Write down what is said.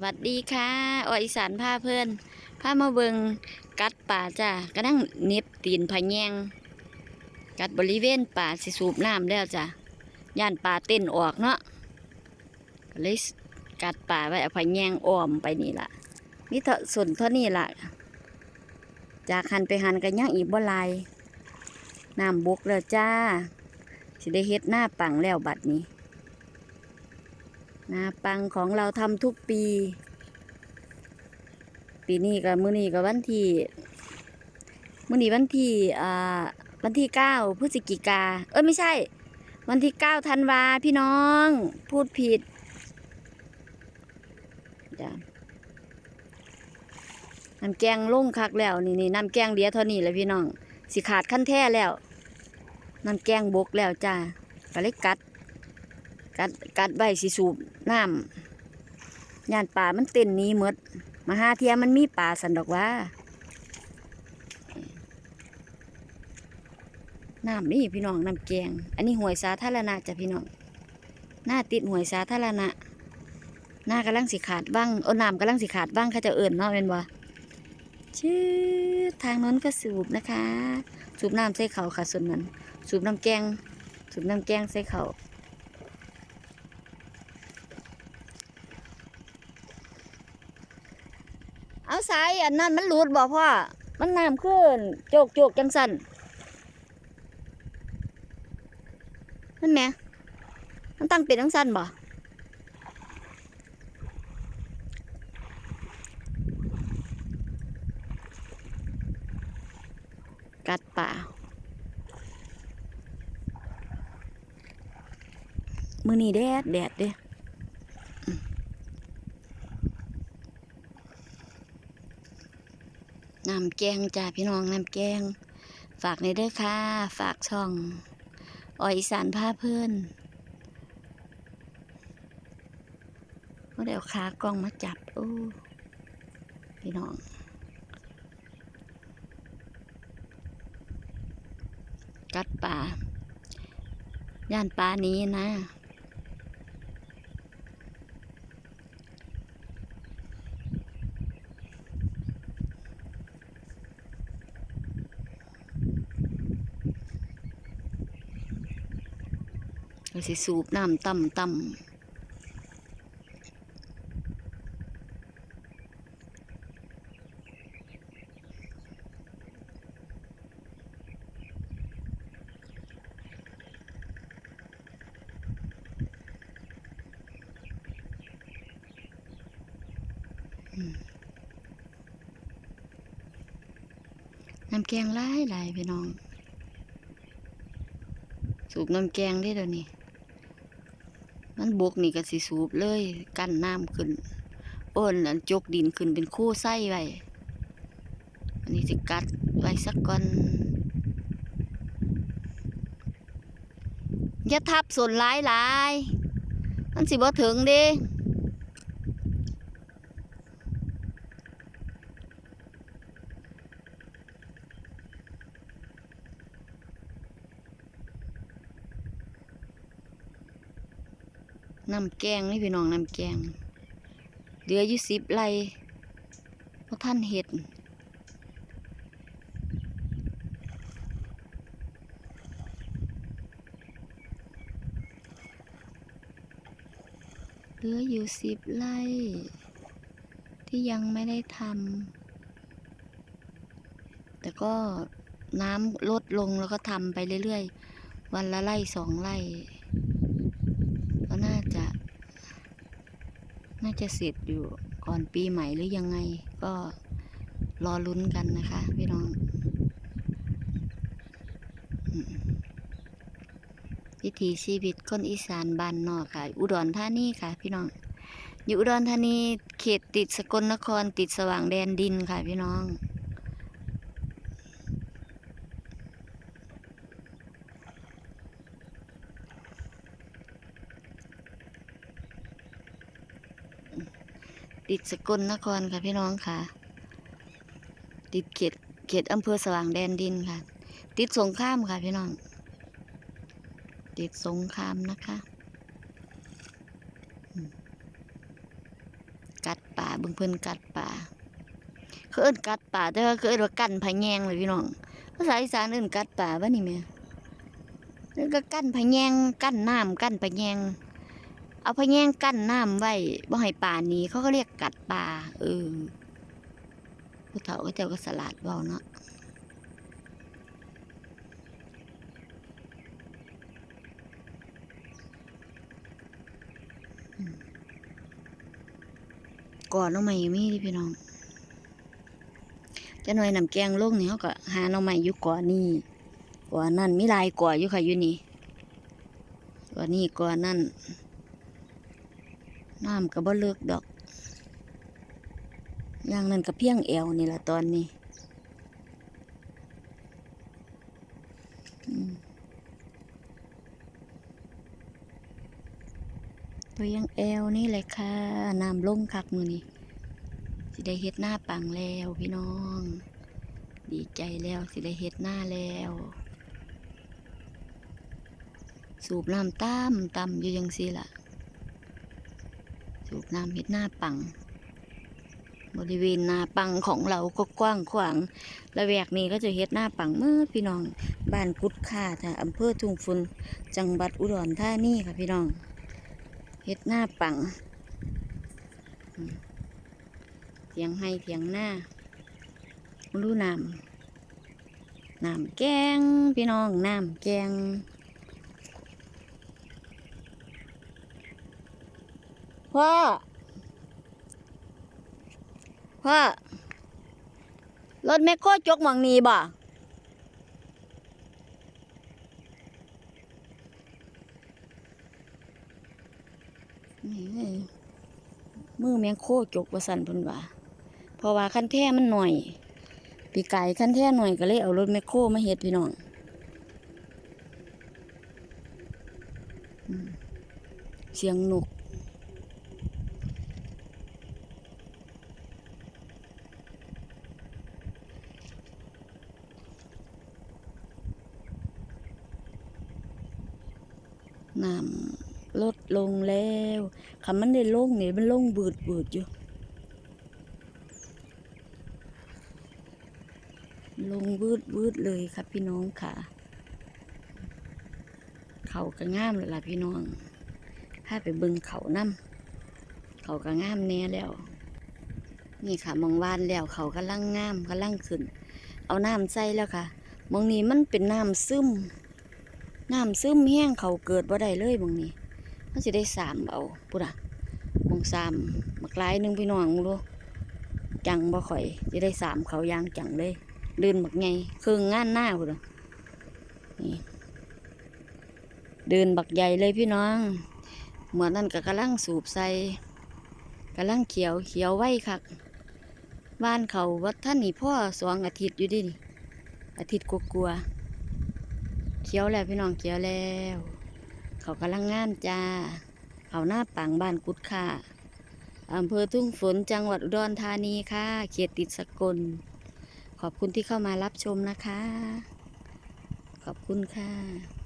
วัสดีค่ะอออีสานพาเพื่อนพามาเบิงกัดป่าจ้าก็นั่งเน็บตีนพะแยง กัดบริเวณป่าสิสูบน้ำแล้วจ้ะย่านป่าเต้นออกเนาะก็เลยกัดป่าไว้เอาพะแยงอ้อมไปนี่ล่ะนี่เถอะส่วนเท่านี้ล่ะ จากหันไปหันกันยังอีกบ่ลายน้ำบุกแล้วจ้าสิได้เฮ็ดหน้าปังแล้วบัดนี้ นาปังของเราทำทุกปี ปีนี้กับมือนี้กับวันที่มือนี้วันที่อ่าวันที่เก้าพฤศจิกา เอ้ยไม่ใช่ วันที่เก้าธันวาพี่น้องพูดผิดจ้ะน้ำแกงลงคักแล้วนี่นี่น้ำแกงเลียเท่านี้แหละพี่น้อง สิขาดขั้นแท้แล้วน้ำแกงบกแล้วจ้าก็เลยกัด กัดกัดใบสิสูบน้ำย่านป่ามันเต้นนี้หมดมาหาเทียมันมีป่าสันดอกว่าน้ำนี่พี่น้องน้ำแกง อันนี้หวยสาธารณะจ้ะพี่น้องหน้าติดหวยสาธารณะ หน้ากำลังสิขาดบ้างโอ้น้ำกำลังสิขาดบ้างเขาจะเอิ่นเนาะเป็นบ่ชื่อทางนั้นก็สูบนะคะ สูบน้ำใส่เขาค่ะส่วนนั้น สูบน้ำแกง สูบน้ำแกงใส่เขา เอา สายอันนั้นมันหลุดบ่พ่อ มันน้ำขึ้น โจกโจกจังสันนั่นแหมมันตั้งเป็นจังสันบ่กัดป่ามือนีแดดแดดเด้ำแกงจ้าพี่น้องน้ำแกง ฝากในเด้อค่ะ ฝากช่องออยอีสานพาเพื่อนก็เดี๋ยวขากล้องมาจับโอ้พี่น้องกัดป่าย่านป่านี้นะ สิสูบน้ำต่ำต่ำอืมน้ำแกงหลายหลายพี่น้อง สูบน้ำแกงได้เดี๋ยวนี้ มันบกนี่ก็สิสูบเลยกั้นน้ำขึ้นโอ้นอันจกดินขึ้นเป็นคู่ไส้ไว้อันนี้สิกัดไว้สักก่อนอย่าทับส่วนหลายหลายๆมันสิบ่ถึงเด้ น้ำแกงนี่พี่น้องน้ำแกงเหลืออยู่สิบไรเพราะท่านเห็ดเหลืออยู่สิบไร่ ที่ยังไม่ได้ทำแต่ก็น้ำลดลงแล้วก็ทำไปเรื่อยๆ วันละไร่สองไร่ ก็น่าจะ น่าจะเสร็จอยู่ก่อนปีใหม่หรือยังไง ก็รอลุ้นกันนะคะ พี่น้องอืมวิถีชีวิตคนอีสานบ้านนอกค่ะ อุดรธานีค่ะ พี่น้อง อยู่อุดรธานีเขตติดสกลนครติดสว่างแดนดินค่ะ พี่น้อง ติดสกลนครค่ะพี่น้องค่ะ ติดเขตเขตอำเภอสว่างแดนดินค่ะ ติดสงครามค่ะพี่น้อง ติดสงครามนะคะ กัดป่าบิ่งเพิ่นกัดป่าเขาเอิ้นกัดป่าแต่ว่าเขาเอิ้นว่ากั้นพะแยงเลยพี่น้องภาษาอีสานเอิ้นกัดป่าว่านี่แม่แล้วก็กั้นพะแยงกั้นน้ำกั้นพะแยง เอาพะแยงกั้นน้ำไว้บ่ให้ป่านีเขาก็เรียกกัดป่าเออผู้เฒ่าก็เจ้าก็สลัดเว้าเนาะก่อนน้องใหม่มีดิพี่น้องจะหน่อยน้ำแกงลงนี่เขาก็หาน้องใหม่อยู่ก่อนนี่ก่อนนั่นมีลายก่ออยู่ค่ะอยู่นี่ก่อนนี่ก่อนนั่น น้ำก็บ่เลิกดอกอย่างนั้นก็เพียงแอวนี่ละตอนนี้ตัวยังแอวนี่เลยค่ะน้ำลงคักมือนี่สิได้เฮ็ดหน้าปังแล้วพี่น้อง ดีใจแล้วสิได้เฮ็ดหน้าแล้ว สูบน้ำตามตามอยู่ยังสิล่ะ สูบน้ำเฮ็ดหน้าปัง บริเวณนาปังของเราก็กว้างขวางละแวกนี้ก็จะเฮ็ดหน้าปังเมื่อพี่น้องบ้านกุดค่าค่ะอำเภอทุ่งฟุนจังหวัดอุดรธานีค่ะพี่น้องเฮ็ดหน้าปังเถียงให้เถียงหน้ารู้น้ำน้ำแกงพี่น้องน้ำแกง พ่อ พ่อ รถแมคโครจกหมองนีบ่เมือแมคโครจกว่าสันพิ่นว่าเพราะว่าคันแท้มันหน่อย ปีไก่คันแท้หน่อยก็เลยเอารถแมคโครมาเฮ็ดพี่น้องเสียงนก น้ำลดลงแล้วคำมันได้ลงเนี่ยมันลงบืดบืดอยู่ ลงบืดบืดเลยครับพี่น้องค่ะ เขาก็งามเลยล่ะพี่น้อง ถ้าไปบึงเขาน้ำเขาก็งามแน่แล้ว นี่ค่ะมองวานแล้วเขากำลังงามกำลังขึ้น เอาน้ำใส่แล้วค่ะมองนี้มันเป็นน้ำซึม น้ำซึมแห้งเขาเกิดบ่ได้เลยบางนี้มันสิได้สามเอาปุระมองสามบักลายหนึงพี่น้องมึงดูจังบ่ข่อยจะได้สามเขายางจังเลยเดินบักไงครื่องงานหน้าพุ่นนี่เดินบักใหญ่เลยพี่น้อง เหมือนนั่นก็กำลังสูบใส่กำลังเขียวเขียวไว้คักบ้านเขาวัดท่านนี่พ่อสองอาทิตย์อยู่ดินี่อาทิตย์กลัวๆ เขียวแล้วพี่น้องเขียวแล้ว เขากำลังงามจ้า เขาหน้าปังบ้านกุดค่ะอำเภอทุ่งฝนจังหวัดอุดรธานีค่ะเขตติดสกล ขอบคุณที่เข้ามารับชมนะคะ ขอบคุณค่ะ